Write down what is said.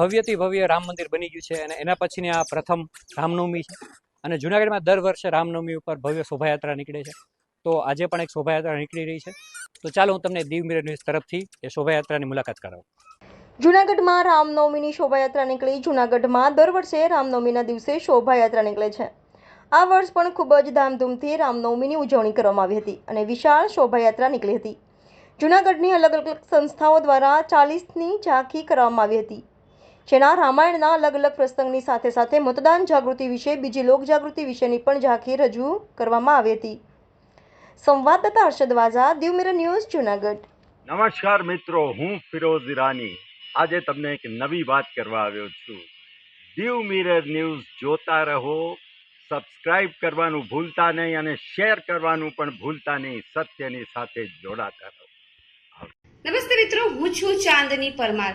ભવ્યથી ભવ્ય રામ મંદિર બની ગયું છે અને એના પછીની આ પ્રથમ રામનવમી છે. અને જુનાગઢમાં દર વર્ષે રામનવમી ઉપર ભવ્ય શોભાયાત્રા નીકળે છે. તો આજે પણ એક શોભાયાત્રા નીકળી રહી છે. તો ચાલો હું તમને દીવ મિરર ન્યૂઝ તરફથી એ શોભાયાત્રાની મુલાકાત કરાવું. જુનાગઢમાં રામનવમીની શોભાયાત્રા નીકળી. જુનાગઢમાં દર વર્ષે રામનવમીના દિવસે શોભાયાત્રા નીકળે છે. આ વર્ષ પણ ખૂબ જ ધામધૂમથી રામનવમીની ઉજવણી કરવામાં આવી હતી અને વિશાળ શોભાયાત્રા નીકળી હતી. જૂનાગઢની અલગ અલગ સંસ્થાઓ દ્વારા ચાલીસની ઝાંખી કરવામાં આવી હતી. જેના રામાયણના અલગ અલગ પ્રસંગની સાથે સાથે મતદાન જાગૃતિ વિશે બીજી લોકજાગૃતિ વિશેની પણ ઝાંખી રજૂ કરવામાં આવી હતી. સંવાદદાતા હર્ષદ વાઝા દીવ મિરર ન્યૂઝ જુનાગઢ. નમસ્કાર મિત્રો હું ફિરોઝ ઈરાની. આજે તમને એક નવી વાત કરવા આવ્યો છું. દીવ મિરર ન્યૂઝ જોતા રહો સબસ્ક્રાઇબ કરવાનું ભૂલતા નહીં અને શેર કરવાનું પણ ભૂલતા નહીં સત્યની સાથે જોડાતા રહો. નમસ્તે મિત્રો હું છું ચાંદની પરમાર.